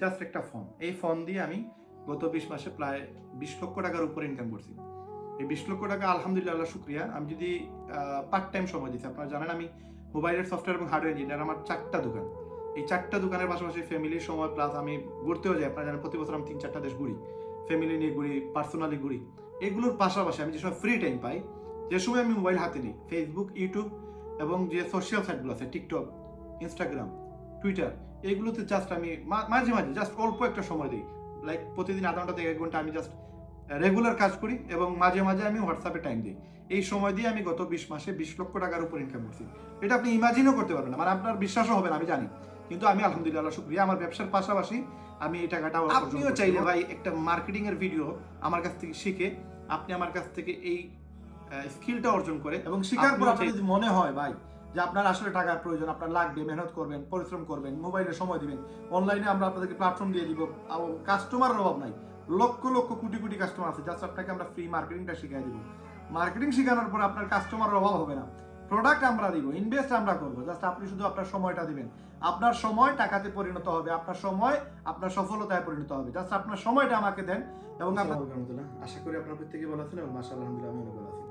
Just একটা phone এই phone দিয়ে আমি গত বিশ মাসে প্রায় বিশ লক্ষ টাকার উপরে ইনকাম করছি। এই বিশ লক্ষ টাকা, আলহামদুলিল্লাহ শুক্রিয়া। আমি যদি পার্ট টাইম সময় দিচ্ছি আপনারা জানেন আমি মোবাইলের সফটওয়্যার এবং হার্ডওয়্যার ইঞ্জিনিয়ার আমার চারটা দোকান। এই চারটা দোকানের পাশাপাশি ফ্যামিলির সময় প্লাস আমি ঘুরতেও যাই। আপনারা জানেন প্রতি বছর আমি তিন চারটা দেশ ঘুরি। ফ্যামিলি নিয়ে ঘুরি পার্সোনালি ঘুরি। এগুলোর পাশাপাশি আমি যে সময় ফ্রি টাইম পাই, যে সময় আমি মোবাইল হাতে নিই ফেসবুক ইউটিউব এবং যে সোশ্যাল সাইটগুলো আছে টিকটক ইনস্টাগ্রাম টুইটার এইগুলোতে জাস্ট আমি মাঝে মাঝে জাস্ট অল্প একটা সময় দিই। লাইক প্রতিদিন আধা ঘণ্টা থেকে এক ঘণ্টা আমি জাস্ট রেগুলার কাজ করি এবং মাঝে মাঝে আমি হোয়াটসঅ্যাপে টাইম দিই। এই সময় দিয়ে আমি গত বিশ মাসে বিশ লক্ষ টাকার উপর ইনকাম করছি। এটা আপনি ইমাজিনও করতে পারবেন না। মানে আপনার বিশ্বাসও হবে না আমি জানি। কিন্তু আমি আলহামদুলিল্লাহ শুক্রিয়া। আমার ব্যবসার পাশাপাশি আমি এই টাকাটা আপনিও চাইলে ভাই একটা মার্কেটিং এর ভিডিও আমার কাছ থেকে শিখে আপনি আমার কাছ থেকে এই স্কিলটা অর্জন করে এবং শিখার পর আপনার যদি মনে হয় ভাই যে আপনার আসলে টাকার প্রয়োজন আপনার লাগবে মেহনত করবেন পরিশ্রম করবেন মোবাইলে সময় দিবেন। অনলাইনে আমরা আপনাদেরকে প্ল্যাটফর্ম দিয়ে দিব। কাস্টমারের অভাব নাই। লক্ষ লক্ষ কোটি কোটি কাস্টমার আছে। জাস্ট আপনাকে আমরা ফ্রি মার্কেটিংটা শিখাই দিব। মার্কেটিং শেখানোর পর আপনার কাস্টমারের অভাব হবে না। প্রোডাক্ট আমরা দিব ইনভেস্ট আমরা করব। জাস্ট আপনি শুধু আপনার সময়টা দিবেন। আপনার সময় টাকাতে পরিণত হবে। আপনার সময় আপনার সফলতায় পরিণত হবে। জাস্ট আপনার সময়টা আমাকে দেন এবং আপনার আশা করি আপনার প্রত্যেকে বলা আছেন এবং মাসা আলহামদুলিল্লাহ আমি ভালো আছি।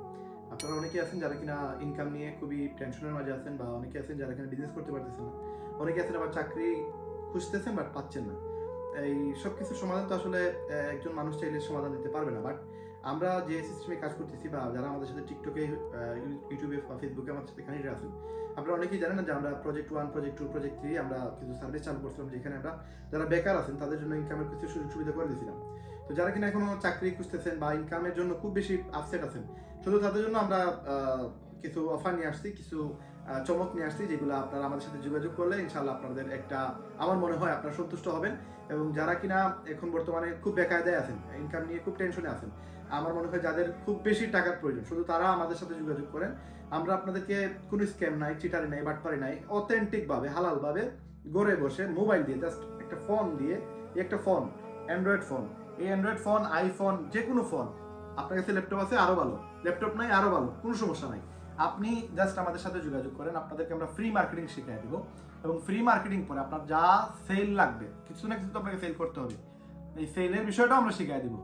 আপনারা অনেকেই আছেন যারা কিনা ইনকাম নিয়ে খুবই টেনশনের মাঝে আছেন বা অনেকে আছেন যারা কিনা বিজনেস করতে পারতেছেন না। অনেকে আছেন আবার চাকরি খুঁজতেছেন বাট পাচ্ছেন না। এই সব কিছুর সমাধান তো আসলে একজন মানুষ চাইলে সমাধান দিতে পারবে না। বাট আমরা যে সিস্টেমে কাজ করতেছি বা যারা আমাদের সাথে টিকটকে ইউটিউবে বা ফেসবুকে আমাদের সাথে কানেক্টেড আছেন, আপনারা অনেকেই জানেন না যে আমরা project one project two project three আমরা কিছু সার্ভিস চালু করছিলাম যেখানে আমরা যারা বেকার আছেন তাদের জন্য ইনকামের কিছু সুযোগ সুবিধা করে দিয়েছিলাম। তো যারা কিনা এখনও চাকরি খুঁজতেছেন বা ইনকামের জন্য খুব বেশি আপসেট আছেন শুধু তাদের জন্য আমরা কিছু অফার নিয়ে আসছি, কিছু চমক নিয়ে আসছি, যেগুলো আপনারা আমাদের সাথে যোগাযোগ করলে ইনশাল্লাহ আপনাদের একটা, আমার মনে হয় আপনারা সন্তুষ্ট হবেন। এবং যারা কিনা এখন বর্তমানে খুব বেকায়দায় আছেন ইনকাম নিয়ে খুব টেনশনে আছেন, আমার মনে হয় যাদের খুব বেশি টাকার প্রয়োজন, শুধু তারা আমাদের সাথে যোগাযোগ করেন। আমরা আপনাদেরকে কোনো স্ক্যাম নাই চিটারি নাই, বাটপারি নাই অথেন্টিক ভাবে হালাল ভাবে গড়ে বসে মোবাইল দিয়ে জাস্ট একটা ফোন দিয়ে একটা ফোন অ্যান্ড্রয়েড ফোন এই অ্যান্ড্রয়েড ফোন আইফোন যে কোনো ফোন আপনার কাছে ল্যাপটপ আছে, আরও ভালো। ল্যাপটপ নাই, আরও ভালো, কোনো সমস্যা নাই। আপনি জাস্ট আমাদের সাথে যোগাযোগ করেন, আপনাদেরকে আমরা ফ্রি মার্কেটিং শিখিয়ে দেবো। এবং ফ্রি মার্কেটিং পরে আপনার যা সেল লাগবে, কিছু না কিছু তো আপনাকে সেল করতে হবে। এই সেলের বিষয়টাও আমরা শিখিয়ে দিব।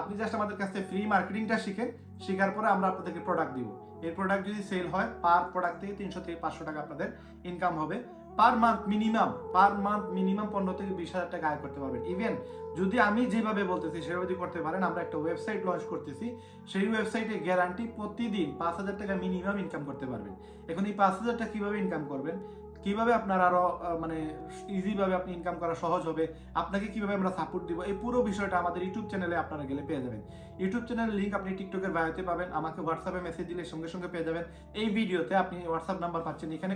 আপনি জাস্ট আমাদের কাছ থেকে ফ্রি মার্কেটিংটা শিখেন, শেখার পরে আমরা আপনাদেরকে প্রোডাক্ট দিব। এই প্রোডাক্ট যদি সেল হয় পার প্রোডাক্ট থেকে তিনশো থেকে পাঁচশো টাকা আপনাদের ইনকাম হবে। Per month minimum per month minimum পনেরো থেকে বিশ হাজার টাকা আয় করতে পারবেন। ইভেন যদি আমি যেভাবে বলতেছি, সেভাবে যদি করতে পারেন, আমরা একটা ওয়েবসাইট লঞ্চ করতেছি। সেই ওয়েবসাইটে গ্যারান্টি প্রতিদিন পাঁচ হাজার টাকা মিনিমাম ইনকাম করতে পারবেন। এখন এই পাঁচ হাজার টাকা কীভাবে ইনকাম করবেন? কীভাবে আপনার আরও মানে ইজিভাবে আপনি ইনকাম করা সহজ হবে, আপনাকে কীভাবে আমরা সাপোর্ট দিব, এই পুরো বিষয়টা আমাদের ইউটিউব চ্যানেলে আপনারা গেলে পেয়ে যাবেন। ইউটিউব চ্যানেলের লিঙ্ক আপনি টিকটকের বায়োতে পাবেন, আমাকে হোয়াটসঅ্যাপে মেসেজ দিলে সঙ্গে সঙ্গে পেয়ে যাবেন। এই ভিডিওতে আপনি হোয়াটসঅ্যাপ নাম্বার পাচ্ছেন, এখানে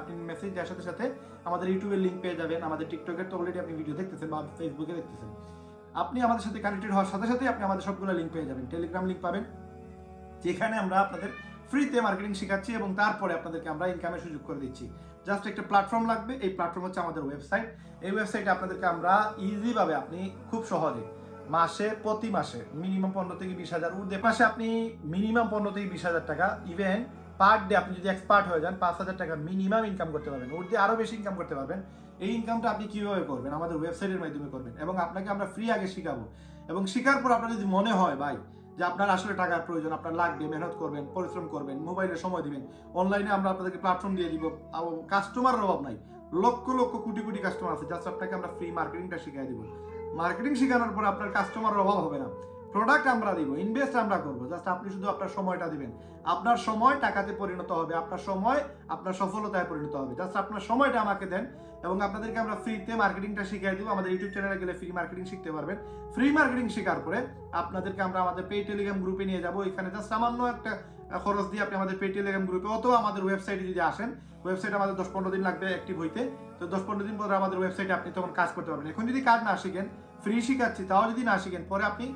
আপনি মেসেজ দেওয়ার সাথে সাথে আমাদের ইউটিউবের লিঙ্ক পেয়ে যাবেন, আমাদের টিকটকের তো অলরেডি আপনি ভিডিও দেখতেছেন বা ফেসবুকে দেখতেছেন। আপনি আমাদের সাথে কানেক্টেড হওয়ার সাথে সাথে আপনি আমাদের সবগুলো লিঙ্ক পেয়ে যাবেন টেলিগ্রাম লিঙ্ক পাবেন, যেখানে আমরা আপনাদের ফ্রিতে মার্কেটিং শেখাচ্ছি এবং তারপরে আপনাদেরকে আমরা ইনকামের সুযোগ করে দিচ্ছি। জাস্ট একটা প্ল্যাটফর্ম লাগবে, এই প্ল্যাটফর্ম হচ্ছে আমাদের ওয়েবসাইট এই ওয়েবসাইটে আপনাদেরকে আমরা ইজিভাবে আপনি খুব সহজে মাসে, প্রতি মাসে মিনিমাম পনেরো থেকে বিশ হাজার ঊর্ধ্বে মাসে আপনি মিনিমাম পনেরো থেকে বিশ হাজার টাকা ইভেন পার ডে আপনি যদি এক্সপার্ট হয়ে যান, পাঁচ হাজার টাকা মিনিমাম ইনকাম করতে পারবেন। ঊর্ধ্বে আরও বেশি ইনকাম করতে পারবেন। এই ইনকামটা আপনি কীভাবে করবেন? আমাদের ওয়েবসাইটের মাধ্যমে করবেন এবং আপনাকে আমরা ফ্রি আগে শিখাবো। এবং শেখার পর আপনার যদি মনে হয়, ভাই যে আপনার আসলে টাকার প্রয়োজন, আপনার লাগবে, মেহনত করবেন, পরিশ্রম করবেন, মোবাইলে সময় দিবেন। অনলাইনে আমরা আপনাদেরকে প্ল্যাটফর্ম দিয়ে দিব কাস্টমারের অভাব নাই। লক্ষ লক্ষ, কোটি কোটি কাস্টমার আছে জাস্ট আপনাকে আমরা ফ্রি মার্কেটিংটা শিখাই দিব। মার্কেটিং শেখানোর পর আপনার কাস্টমারের অভাব হবে না। প্রোডাক্ট আমরা দিব ইনভেস্ট আমরা করব। জাস্ট আপনি শুধু আপনার সময়টা দিবেন। আপনার সময় টাকাতে পরিণত হবে, আপনার সময় আপনার সফলতায় পরিণত হবে। জাস্ট আপনার সময়টা আমাকে দেন এবং আপনাদেরকে আমরা ফ্রিতে মার্কেটিংটা শিখিয়ে দিব। আমাদের ইউটিউব চ্যানেলে গেলে ফ্রি মার্কেটিং শিখতে পারবেন। ফ্রি মার্কেটিং শেখার পরে আপনাদেরকে আমরা আমাদের পে টেলিগ্রাম গ্রুপে নিয়ে যাব। এখানে জাস্ট সামান্য একটা খরচ দিয়ে আপনি আমাদের পে টেলিগ্রাম গ্রুপে অথবা আমাদের ওয়েবসাইটে যদি আসেন ওয়েবসাইট আমাদের দশ পনেরো দিন লাগবে অ্যাক্টিভ হইতে। তো দশ পনেরো দিন পরে আমাদের ওয়েবসাইটে আপনি তখন কাজ করতে পারবেন। এখন যদি কাজ না শিখেন ফ্রি শিখাচ্ছি, তাও যদি না শিখেন, পরে আপনি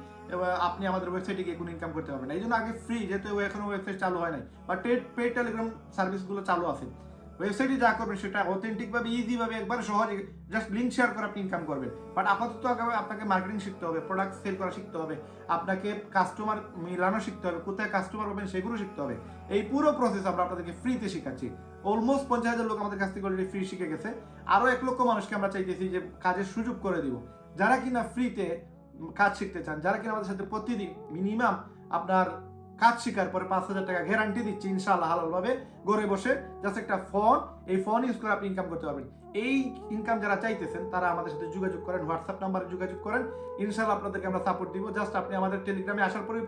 আপনি আমাদের ওয়েবসাইটে গিয়ে কোনো ইনকাম করতে পারবেন না। এই জন্য আগে ফ্রি যেহেতু এখনও ওয়েবসাইট চালু হয় নাই। বা টেড পে টেলিগ্রাম সার্ভিসগুলো চালু আছে। ওয়েবসাইটে যা করবেন সেটা অথেন্টিকভাবে ইজিভাবে একবার সহজে জাস্ট লিঙ্ক শেয়ার করে আপনি ইনকাম করবেন। বাট আপাতত আগে আপনাকে মার্কেটিং শিখতে হবে প্রোডাক্ট সেল করা শিখতে হবে, আপনাকে কাস্টমার মিলানো শিখতে হবে, কোথায় কাস্টমার পাবেন সেগুলো শিখতে হবে। এই পুরো প্রসেস আমরা আপনাদেরকে ফ্রিতে শেখাচ্ছি। অলমোস্ট পঞ্চাশ হাজার লোক আমাদের কাছ থেকে অলরেডি ফ্রি শিখে গেছে। আরও এক লক্ষ মানুষকে আমরা চাইতেছি যে কাজের সুযোগ করে দিব। যারা কিনা ফ্রিতে কাজ শিখতে চান, যারা কিনা আমাদের সাথে প্রতিদিন মিনিমাম আপনার কাজ শেখার পরে পাঁচ হাজার টাকা গ্যারান্টি দিচ্ছি, ইনশাআল্লাহ হালালভাবে ঘরে বসে জাস্ট একটা ফোন এই ফোন ইউজ করে আপনি ইনকাম করতে পারবেন। এই ইনকাম যারা চাইতেছেন, তারা আমাদের সাথে যোগাযোগ করেন হোয়াটসঅ্যাপ নাম্বারে যোগাযোগ করেন, ইনশাআল্লাহ আপনাদেরকে আমরা সাপোর্ট দিব জাস্ট আপনি আমাদের টেলিগ্রামে আসার পরে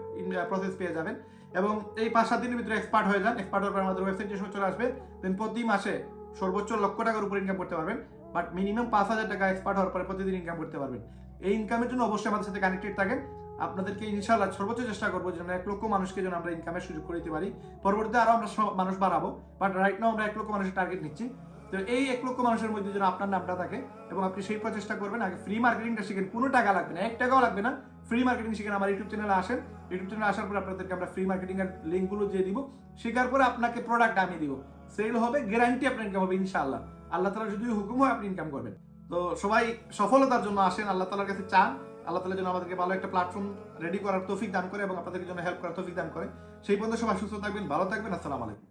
প্রসেস পেয়ে যাবেন। এবং এই পাঁচ সাত দিনের ভিতরে এক্সপার্ট হয়ে যান এক্সপার্ট হওয়ার পর আমাদের ওয়েবসাইট চলে আসবে দেন প্রতি মাসে সর্বোচ্চ লক্ষ টাকার উপর ইনকাম করতে পারবেন বাট মিনিমাম পাঁচ হাজার টাকা এক্সপার্ট হওয়ার পরে প্রতিদিন ইনকাম করতে পারবেন। এই ইনকামের জন্য অবশ্যই আমাদের সাথে কানেক্টেড থাকেন। আপনাদেরকে ইনশাআল্লাহ সর্বোচ্চ চেষ্টা করব যেন এক লক্ষ মানুষকে যেন আমরা ইনকামের সুযোগ করে দিতে পারি। পরবর্তীতে আরও আমরা মানুষ বাড়াবো। বাট রাইট নাও আমরা এক লক্ষ মানুষের টার্গেট নিচ্ছি। তো এই এক লক্ষ মানুষের মধ্যে যেন আপনার নামটা থাকে এবং আপনি সেই প্রচেষ্টা করবেন। আগে ফ্রি মার্কেটিংটা শিখেন। কোনো টাকা লাগবে না। এক টাকাও লাগবে না। ফ্রি মার্কেটিং শিখেন। আমার ইউটিউব চ্যানেলে আসেন। ইউটিউব চ্যানেলে আসার পর আপনাদেরকে আমরা ফ্রি মার্কেটিং এর লিঙ্কগুলো দিয়ে দিব। শেখার পরে আপনাকে প্রোডাক্ট আমি দিব। সেল হবে গ্যারান্টি আপনার ইনকাম হবে ইনশাআল্লাহ। আল্লাহ তালা যদি হুকুম হয়, আপনি ইনকাম করবেন। তো সবাই সফলতার জন্য আসেন, আল্লাহ তালার কাছে চান, আল্লাহ তালা যেন আমাদেরকে ভালো একটা প্ল্যাটফর্ম রেডি করার তৌফিক দান করে এবং আপনাদের জন্য হেল্প করার তৌফিক দান করে। সেই পর্যন্ত সবাই সুস্থ থাকবেন, ভালো থাকবেন, আসসালামু আলাইকুম।